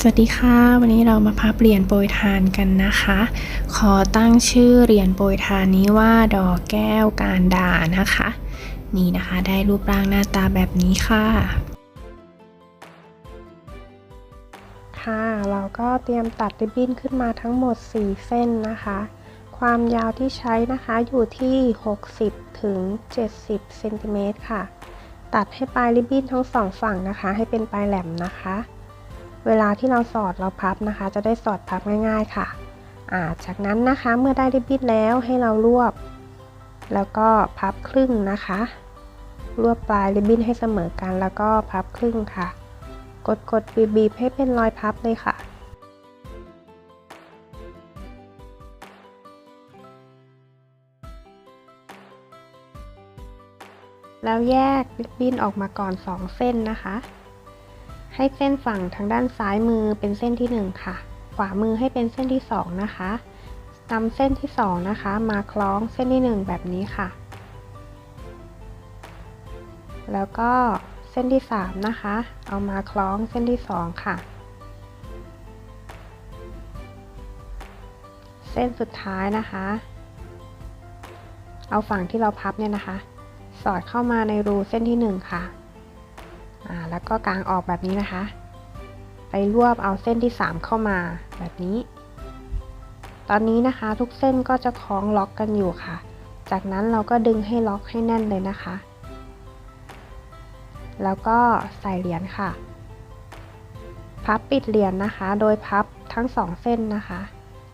สวัสดีค่ะ วันนี้เรามาพับเหรียญโปรยทานกันนะคะ ขอตั้งชื่อเหรียญโปรยทานนี้ว่าดอกแก้วการดานะคะ นี่นะคะได้รูปร่างหน้าตาแบบนี้ค่ะ ค่ะ เราก็เตรียมตัดริบบิ้นขึ้นมาทั้งหมด 4 เส้นนะคะ ความยาวที่ใช้นะคะอยู่ที่ 60 ถึง 70เซนติเมตรค่ะ ตัดให้ปลายริบบิ้นทั้งสองฝั่งนะคะ ให้เป็นปลายแหลมนะคะ เวลาที่เราสอดเราพับนะคะ จะได้สอดพับง่าย ๆค่ะอ่าจากนั้นนะคะเมื่อได้ริบบิ้นแล้วให้เรารวบ แล้วก็พับครึ่งนะคะ รวบปลายริบบิ้นให้เสมอกัน แล้วก็พับครึ่งค่ะ กดกดบีบบีบให้เป็นรอยพับเลยค่ะแล้วแยกริบบิ้นออกมาก่อน 2 เส้นนะคะ ให้เส้นฝั่งทางด้านซ้ายมือเป็นเส้นที่ 1 ค่ะ ขวามือให้เป็นเส้นที่ 2 นะคะนำเส้นที่ 2 นะคะ มาคล้องเส้นที่ 1 แบบนี้ค่ะ แล้วก็เส้นที่ 3 นะคะ เอามาคล้องเส้นที่ 2 ค่ะ เส้นสุดท้ายนะคะ เอาฝั่งที่เราพับเนี่ยนะคะ สอดเข้ามาในรูเส้นที่ 1 ค่ะอ่า แล้วก็กางออกแบบนี้นะคะ ไปรวบเอาเส้นที่ 3 เข้ามาแบบนี้ ตอนนี้นะคะทุกเส้นก็จะคล้องล็อกกันอยู่ค่ะ จากนั้นเราก็ดึงให้ล็อกให้แน่นเลยนะคะ แล้วก็ใส่เหรียญค่ะ พับปิดเหรียญนะคะ โดยพับทั้ง 2 เส้นนะคะ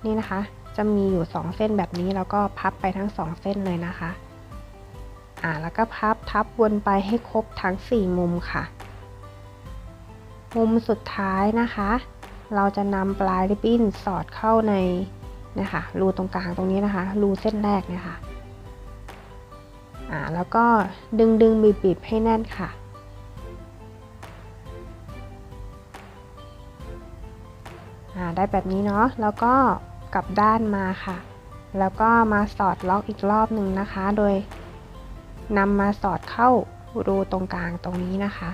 นี่นะคะ จะมีอยู่ 2 เส้นแบบนี้แล้วก็พับไปทั้ง 2 เส้นเลยนะคะ อ่าแล้วก็พับทับวนไปให้ครบทั้ง 4 มุมค่ะ มุมสุดท้ายนะคะ เราจะนำปลายริบบิ้นสอดเข้าในนะคะรูตรงกลางตรงนี้นะคะ รูเส้นแรกเนี่ยค่ะอ่าแล้วก็ดึงดึงบีบบีบให้แน่นค่ะ อ่าได้แบบนี้เนาะแล้วก็กลับด้านมาค่ะ แล้วก็มาสอดล็อกอีกรอบหนึ่งนะคะ โดยนำมาสอดเข้ารูตรงกลางตรงนี้นะคะ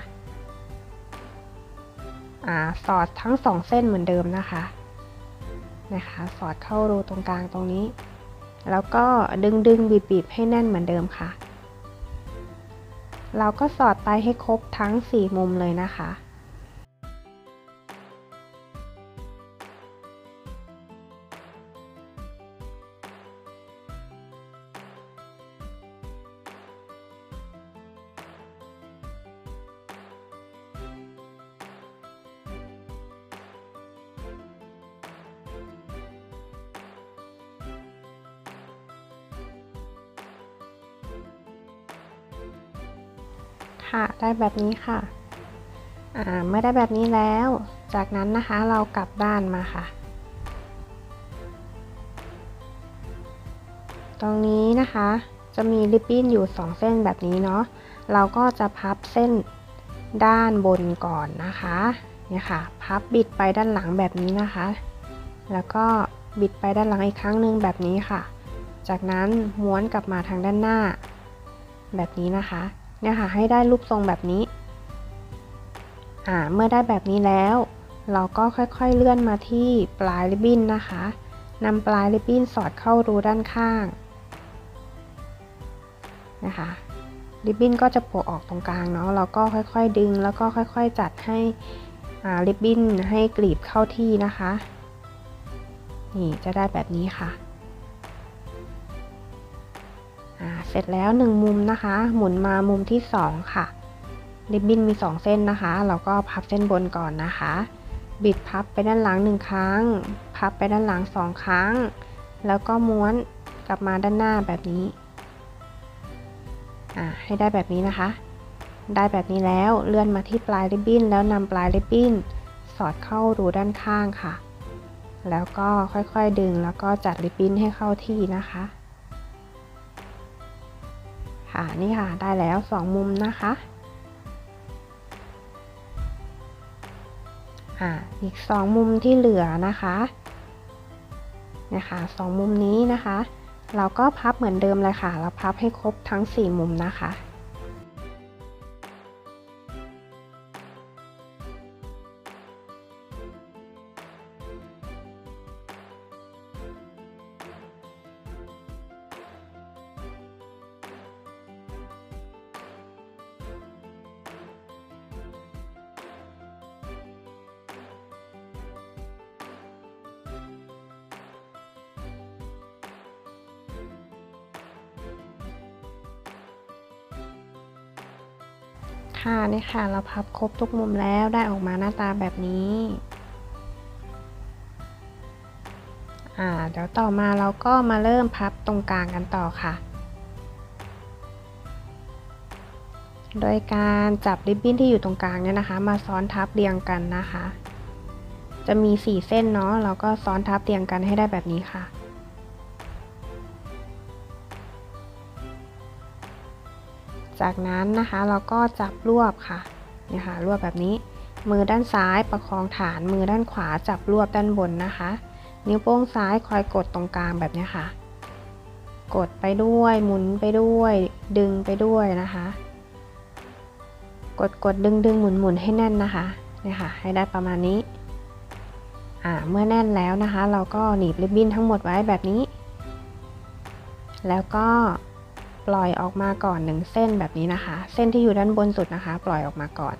อ่าสอดทั้งสองเส้นเหมือนเดิมนะคะนะคะ สอดเข้ารูตรงกลางตรงนี้ แล้วก็ดึงดึงบีบบีบให้แน่นเหมือนเดิมค่ะ เราก็สอดไปให้ครบทั้ง 4 มุมเลยนะคะ ค่ะ ได้แบบนี้ค่ะอ่าเมื่อได้แบบนี้แล้ว จากนั้นนะคะเรากลับด้านมาค่ะ ตรงนี้นะคะจะมีริบบิ้นอยู่ 2 เส้นแบบนี้เนาะ เราก็จะพับเส้นด้านบนก่อนนะคะ เนี่ยค่ะ พับบิดไปด้านหลังแบบนี้นะคะ แล้วก็บิดไปด้านหลังอีกครั้งหนึ่งแบบนี้ค่ะ จากนั้นม้วนกลับมาทางด้านหน้า แบบนี้นะคะ เนี่ยค่ะให้ได้รูปทรงแบบนี้ อ่า เมื่อได้แบบนี้แล้ว เราก็ค่อยๆเลื่อนมาที่ปลายริบบิ้นนะคะนำปลายริบบิ้นสอดเข้ารูด้านข้างนะคะริบบิ้นก็จะโผล่ออกตรงกลางเนาะเราก็ค่อยๆดึงแล้วก็ค่อยๆจัดให้อ่าริบบิ้นให้กลีบเข้าที่นะคะ นี่จะได้แบบนี้ค่ะ เสร็จแล้ว 1 มุมนะคะ หมุนมามุมที่ 2 ค่ะ ริบบิ้นมี 2 เส้นนะคะ เราก็พับเส้นบนก่อนนะคะ บิดพับไปด้านหลัง 1 ครั้ง พับไปด้านหลัง 2 ครั้ง แล้วก็ม้วนกลับมาด้านหน้าแบบนี้อ่าให้ได้แบบนี้นะคะ ได้แบบนี้แล้วเลื่อนมาที่ปลายริบบิ้น แล้วนำปลายริบบิ้น สอดเข้ารูด้านข้างค่ะ แล้วก็ค่อยๆดึงแล้วก็จัดริบบิ้นให้เข้าที่นะคะ่านี่ค่ะได้แล้ว 2 มุมนะคะอ่าอีก 2 มุมที่เหลือนะคะนะคะสองมุมนี้นะคะ เราก็พับเหมือนเดิมเลยค่ะ เราพับให้ครบทั้ง 4 มุมนะคะ ค่ะนี่ค่ะเราพับครบทุกมุมแล้วได้ออกมาหน้าตาแบบนี้อ่าเดี๋ยวต่อมาเราก็มาเริ่มพับตรงกลางกันต่อค่ะ โดยการจับริบบิ้นที่อยู่ตรงกลางเนี่ยนะคะ มาซ้อนทับเรียงกันนะคะ จะมี 4 เส้นเนาะเราก็ซ้อนทับเรียงกันให้ได้แบบนี้ค่ะ จากนั้นนะคะเราก็จับรวบค่ะเนี่ยค่ะรวบแบบนี้ มือด้านซ้ายประคองฐาน มือด้านขวาจับรวบด้านบนนะคะ นิ้วโป้งซ้ายคอยกดตรงกลางแบบนี้ค่ะ กดไปด้วยหมุนไปด้วย ดึงไปด้วยนะคะ กดกดดึงดึงหมุนหมุนให้แน่นนะคะเนี่ยค่ะ ให้ได้ประมาณนี้อ่าเมื่อแน่นแล้วนะคะ เราก็หนีบริบบิ้นทั้งหมดไว้แบบนี้ แล้วก็ ปล่อยออกมาก่อนหนึ่งเส้นแบบนี้นะคะ เส้นที่อยู่ด้านบนสุดนะคะ ปล่อยออกมาก่อน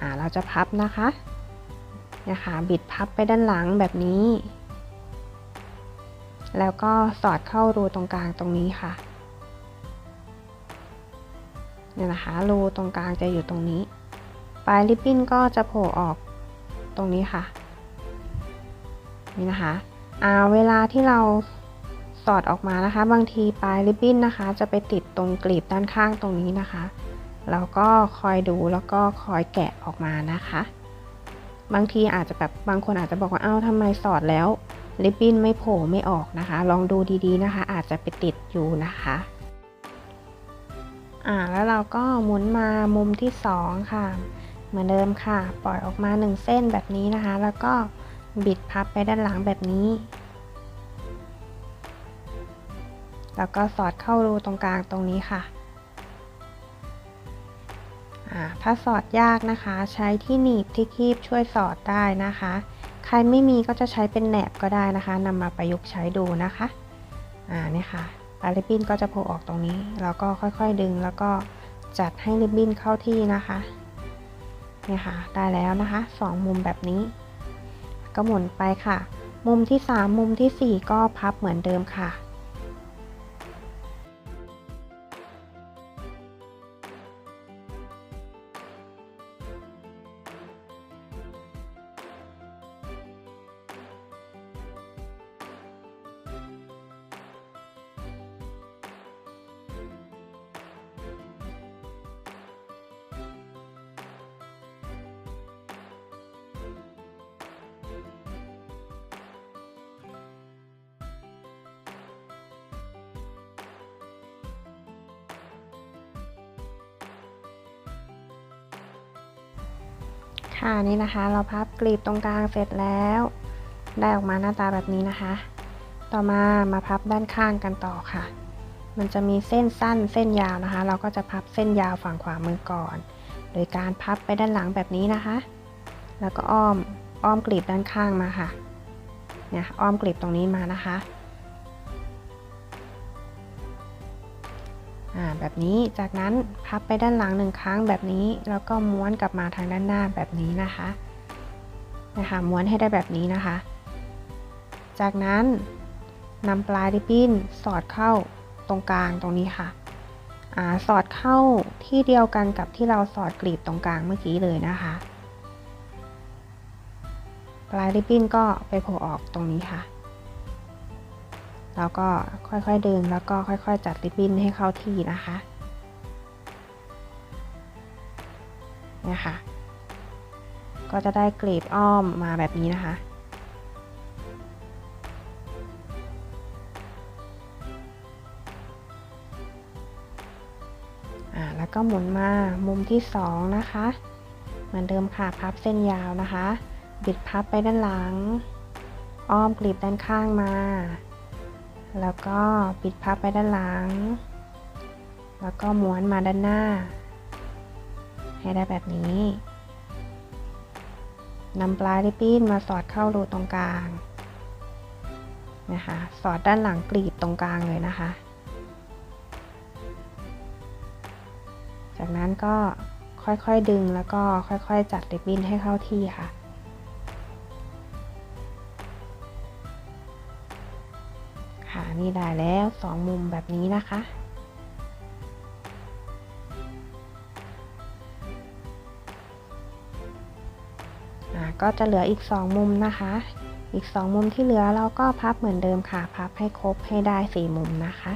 อ่าเราจะพับนะคะนะคะบิดพับไปด้านหลังแบบนี้ แล้วก็สอดเข้ารูตรงกลางตรงนี้ค่ะเนี่ยนะคะรูตรงกลางจะอยู่ตรงนี้ ปลายริบบิ้นก็จะโผล่ออกตรงนี้ค่ะนี่นะคะอ่าเวลาที่เรา สอดออกมานะคะ บางทีปลายริบบิ้นนะคะ จะไปติดตรงกลีบด้านข้างตรงนี้นะคะ เราก็คอยดูแล้วก็คอยแกะออกมานะคะ บางทีอาจจะแบบบางคนอาจจะบอกว่าเอ้าทำไมสอดแล้วริบบิ้นไม่โผล่ไม่ออกนะคะ ลองดูดีๆนะคะ อาจจะไปติดอยู่นะคะอ่าแล้วเราก็หมุนมามุมที่สองค่ะ เหมือนเดิมค่ะ ปล่อยออกมาหนึ่งเส้นแบบนี้นะคะ แล้วก็บิดพับไปด้านหลังแบบนี้ แล้วก็สอดเข้ารูตรงกลางตรงนี้ค่ะ ถ้าสอดยากนะคะ ใช้ที่หนีบที่คีบช่วยสอดได้นะคะ ใครไม่มีก็จะใช้เป็นแหนบก็ได้นะคะนำมาประยุกต์ใช้ดูนะคะ อ่านี่ค่ะปลายริบบิ้นก็จะโผล่ออกตรงนี้ แล้วก็ค่อยๆดึงแล้วก็จัดให้ริบบิ้นเข้าที่นะคะนี่ค่ะ ได้แล้วนะคะสองมุมแบบนี้ ก็หมุนไปค่ะ มุมที่ 3 มุมทีสี่4 ก็พับเหมือนเดิมค่ะ ค่ะนี่นะคะ เราพับกลีบตรงกลางเสร็จแล้ว ได้ออกมาหน้าตาแบบนี้นะคะ ต่อมามาพับด้านข้างกันต่อค่ะ มันจะมีเส้นสั้นเส้นยาวนะคะ เราก็จะพับเส้นยาวฝั่งขวามือก่อน โดยการพับไปด้านหลังแบบนี้นะคะ แล้วก็อ้อมอ้อมกลีบด้านข้างมาค่ะเนี่ยอ้อมกลีบตรงนี้มานะคะ แบบนี้จากนั้นพับไปด้านหลังหนึ่งครั้งแบบนี้ แล้วก็ม้วนกลับมาทางด้านหน้าแบบนี้นะคะนะคะม้วนให้ได้แบบนี้นะคะ จากนั้นนำปลายริบบิ้นสอดเข้าตรงกลางตรงนี้ค่ะอสอดเข้าที่เดียวกันกับที่เราสอดกลีบตรงกลางเมื่อกี้เลยนะคะ ปลายริบบิ้นก็ไปโผล่ออกตรงนี้ค่ะ แล้วก็ค่อยๆดึงแล้วก็ค่อยๆ จัดริบบิ้นให้เข้าที่นะคะเนี่ยค่ะ ก็จะได้กลีบอ้อมมาแบบนี้นะคะ อ่า แล้วก็หมุนมามุมที่สองนะคะ เหมือนเดิมค่ะ พับเส้นยาวนะคะ บิดพับไปด้านหลัง อ้อมกลีบด้านข้างมา แล้วก็ปิดพับไปด้านหลัง แล้วก็ม้วนมาด้านหน้า ให้ได้แบบนี้นำปลายริบบิ้นมาสอดเข้ารูตรงกลางนะคะ สอดด้านหลังกลีบตรงกลางเลยนะคะ จากนั้นก็ค่อยๆดึงแล้วก็ค่อยๆจัดริบบิ้นให้เข้าที่ค่ะ นี่ได้แล้วสองมุมแบบนี้นะคะ ก็จะเหลืออีกสองมุมนะคะ อีกสองมุมที่เหลือเราก็พับเหมือนเดิมค่ะ พับให้ครบให้ได้สี่มุมนะคะ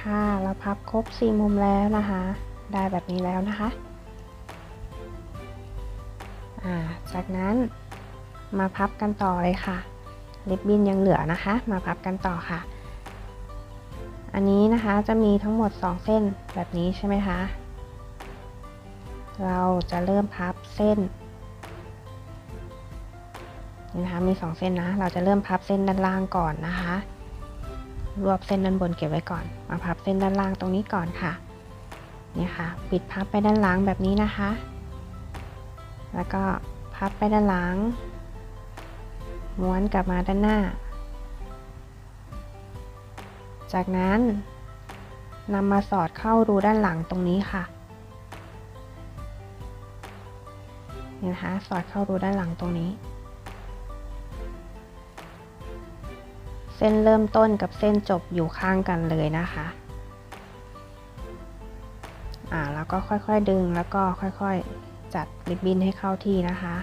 ค่ะเราพับครบ4มุมแล้วนะคะ ได้แบบนี้แล้วนะคะาจากนั้นมาพับกันต่อเลยค่ะ ริบบิ้นยังเหลือนะคะ มาพับกันต่อค่ะ อันนี้นะคะจะมีทั้งหมด 2 เส้นแบบนี้ใช่ไหมคะ เราจะเริ่มพับเส้นนี่นะคะมี 2 เส้นนะ เราจะเริ่มพับเส้นด้านล่างก่อนนะคะ รวบเส้นด้านบนเก็บไว้ก่อน มาพับเส้นด้านล่างตรงนี้ก่อนค่ะนี่ค่ะ ปิดพับไปด้านหลังแบบนี้นะคะ แล้วก็พับไปด้านหลัง ม้วนกลับมาด้านหน้า จากนั้นนำมาสอดเข้ารูด้านหลังตรงนี้ค่ะนี่นะคะสอดเข้ารูด้านหลังตรงนี้ เส้นเริ่มต้นกับเส้นจบอยู่ข้างกันเลยนะคะอ่าแล้วก็ค่อยๆดึงแล้วก็ค่อยๆจัดริบบิ้นให้เข้าที่นะคะ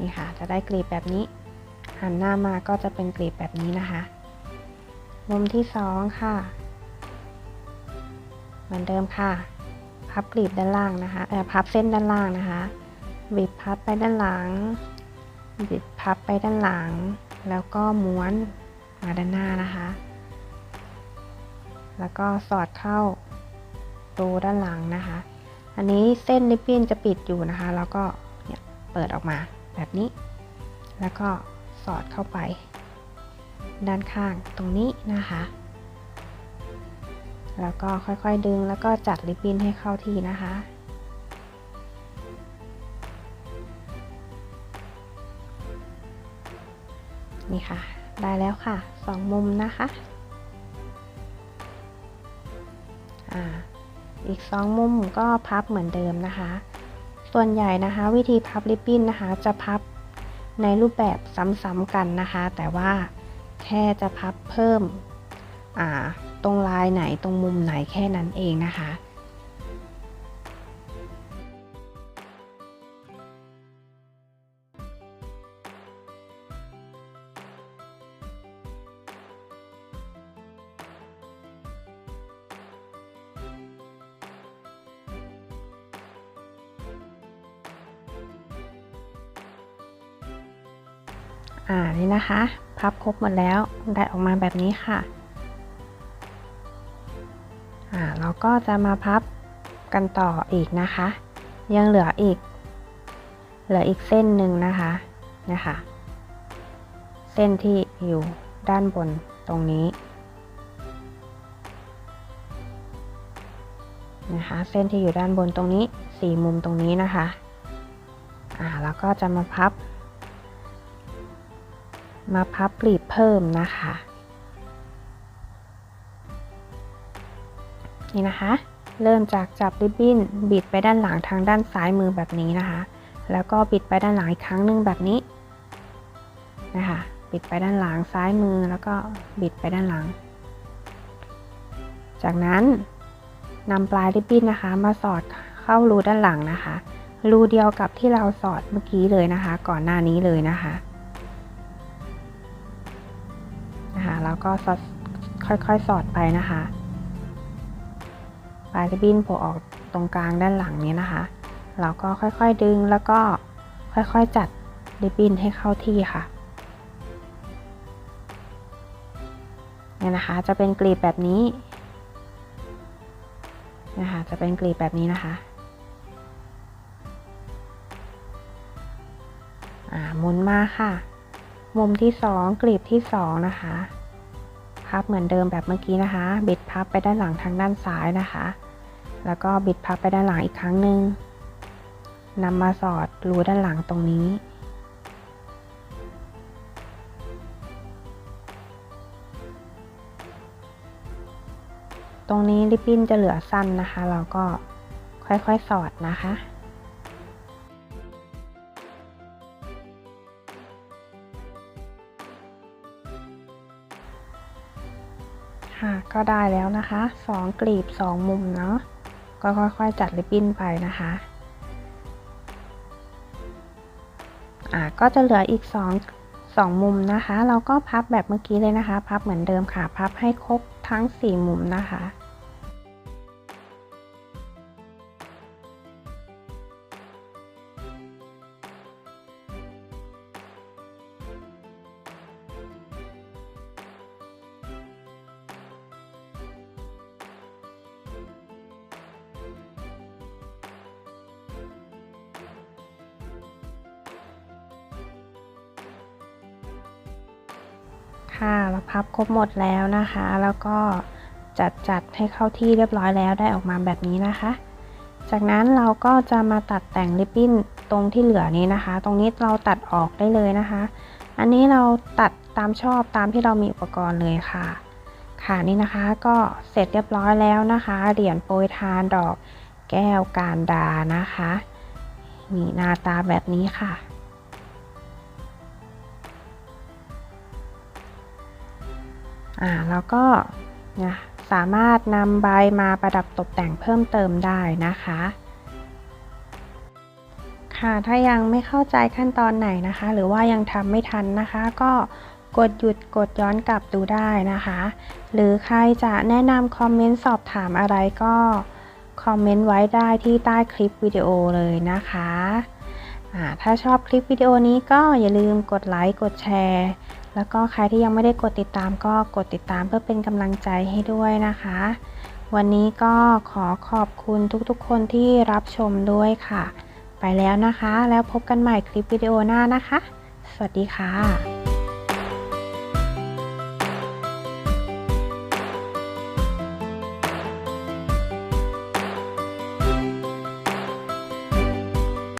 นี่ค่ะจะได้กลีบแบบนี้ หันหน้ามาก็จะเป็นกลีบแบบนี้นะคะ มุมที่สองค่ะเหมือนเดิมค่ะ พับกลีบด้านล่างนะคะเออพับเส้นด้านล่างนะคะบิดพับไปด้านหลัง บิดพับไปด้านหลัง แล้วก็ม้วนมาด้านหน้านะคะ แล้วก็สอดเข้ารูด้านหลังนะคะ อันนี้เส้นริบบิ้นจะปิดอยู่นะคะ แล้วก็เนี่ยเปิดออกมาแบบนี้ แล้วก็สอดเข้าไป ด้านข้างตรงนี้นะคะ แล้วก็ค่อยๆดึงแล้วก็จัดริบบิ้นให้เข้าที่นะคะ นี่ค่ะ ได้แล้วค่ะสองมุมนะคะอ่าอีกสองมุมก็พับเหมือนเดิมนะคะ ส่วนใหญ่นะคะ วิธีพับริบบิ้นนะคะ จะพับในรูปแบบซ้ำๆกันนะคะ แต่ว่าแค่จะพับเพิ่มตรงลายไหนตรงมุมไหนแค่นั้นเองนะคะ อ่านี่นะคะ พับครบหมดแล้วได้ออกมาแบบนี้ค่ะ อ่าเราก็จะมาพับกันต่ออีกนะคะ ยังเหลืออีก เหลืออีกเส้นหนึ่งนะคะนะคะ เส้นที่อยู่ด้านบนตรงนี้นะคะเส้นที่อยู่ด้านบนตรงนี้สี่มุมตรงนี้นะคะอ่าแล้วก็จะมาพับ มาพับกลีบเพิ่มนะคะ นี่นะคะ เริ่มจากจับริบบิ้นบิดไปด้านหลังทางด้านซ้ายมือแบบนี้นะคะ แล้วก็บิดไปด้านหลังอีกครั้งหนึ่งแบบนี้นะคะบิดไปด้านหลังซ้ายมือแล้วก็บิดไปด้านหลัง จากนั้นนำปลายริบบิ้นนะคะ มาสอดเข้ารูด้านหลังนะคะ รูเดียวกับที่เราสอดเมื่อกี้เลยนะคะ ก่อนหน้านี้เลยนะคะ แล้วก็สอดค่อยๆ สอดไปนะคะปลายริบินโผล่ออกตรงกลางด้านหลังนี้นะคะ เราก็ค่อยๆดึงแล้วก็ค่อยๆจัดริบบิ้นให้เข้าที่ค่ะเนี่ยนะคะจะเป็นกลีบแบบนี้นะคะจะเป็นกลีบแบบนี้นะคะหมุนมาค่ะ มุมที่สองกลีบที่สองนะคะ พับเหมือนเดิมแบบเมื่อกี้นะคะ บิดพับไปด้านหลังทางด้านซ้ายนะคะ แล้วก็บิดพับไปด้านหลังอีกครั้งหนึ่งนำมาสอดรูด้านหลังตรงนี้ ตรงนี้ริบบิ้นจะเหลือสั้นนะคะ เราก็ค่อยๆสอดนะคะ ค่ะก็ได้แล้วนะคะสองกลีบสองมุมเนาะก็ค่อยๆจัดริบบิ้นไปนะคะอ่าก็จะเหลืออีกสองสองมุมนะคะ เราก็พับแบบเมื่อกี้เลยนะคะ พับเหมือนเดิมค่ะ พับให้ครบทั้งสี่มุมนะคะ ค่ะเราพับครบหมดแล้วนะคะ แล้วก็จัดจัดให้เข้าที่เรียบร้อยแล้วได้ออกมาแบบนี้นะคะ จากนั้นเราก็จะมาตัดแต่งริบบิ้นตรงที่เหลือนี้นะคะ ตรงนี้เราตัดออกได้เลยนะคะ อันนี้เราตัดตามชอบตามที่เรามีอุปกรณ์เลยค่ะ ค่ะนี่นะคะก็เสร็จเรียบร้อยแล้วนะคะ เหรียญโปรยทานดอกแก้วการดานะคะนี่หน้าตาแบบนี้ค่ะ อ่าแล้วก็นะสามารถนำใบมาประดับตกแต่งเพิ่มเติมได้นะคะ ค่ะถ้ายังไม่เข้าใจขั้นตอนไหนนะคะ หรือว่ายังทำไม่ทันนะคะ ก็กดหยุดกดย้อนกลับดูได้นะคะ หรือใครจะแนะนำคอมเมนต์สอบถามอะไรก็คอมเมนต์ไว้ได้ที่ใต้คลิปวิดีโอเลยนะคะ ถ้าชอบคลิปวิดีโอนี้ก็อย่าลืมกดไลค์กดแชร์ แล้วก็ใครที่ยังไม่ได้กดติดตามก็กดติดตามเพื่อเป็นกำลังใจให้ด้วยนะคะ วันนี้ก็ขอขอบคุณทุกๆ คนที่รับชมด้วยค่ะ ไปแล้วนะคะ แล้วพบกันใหม่คลิปวิดีโอหน้านะคะ สวัสดีค่ะ